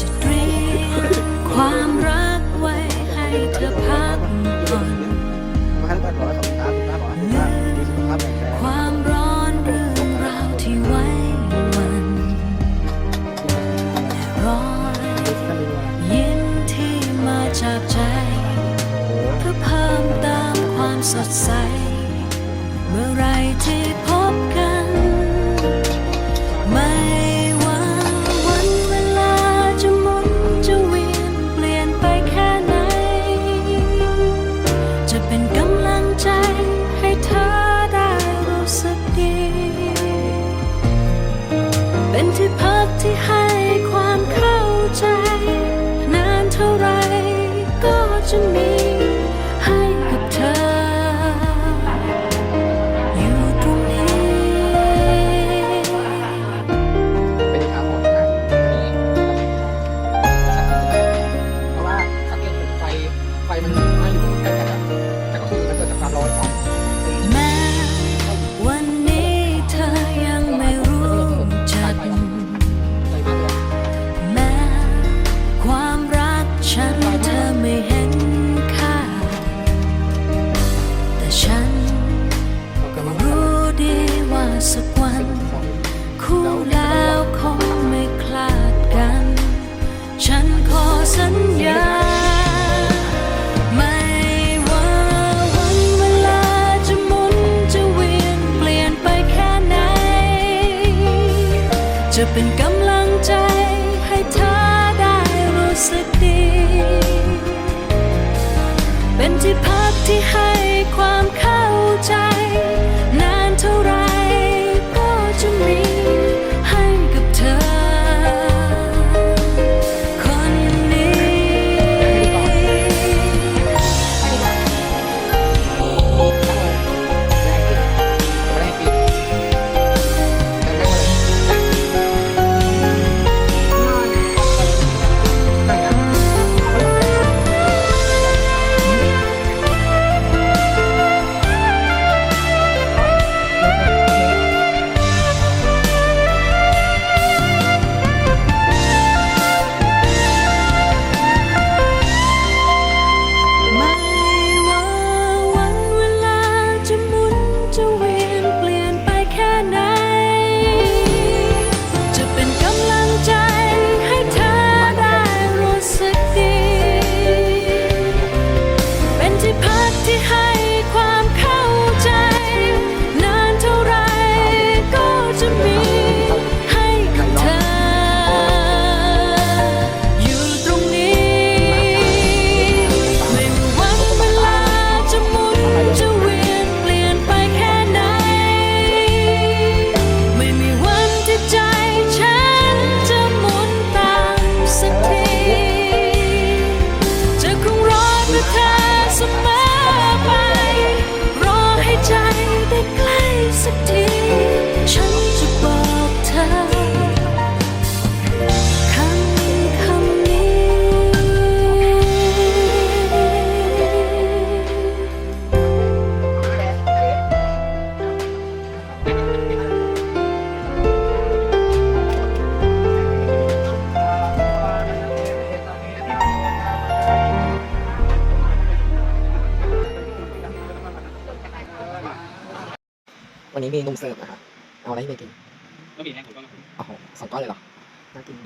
จะเตรียมความรักไว้ให้เธอพักผ่อนมาให้พัอนสุขภาพสุสุขภาพดีสาพความร้อนเรื่องราวที่ไว้วันแต่รอยยิ้มที่มาจากใจเพื่อเพิ่มตามความสดใส เมื่อไรที่พบกัน to me. เป็นกำลังใจให้เธอได้รู้สึกดี เป็นที่พักที่ให้ความเข้าใจ มีนมเสิร์ฟนะครับเอาอะไรให้กินก็มีแห้งผมก็มาอ๋อสองก้อนเลยเหรอน่ากิน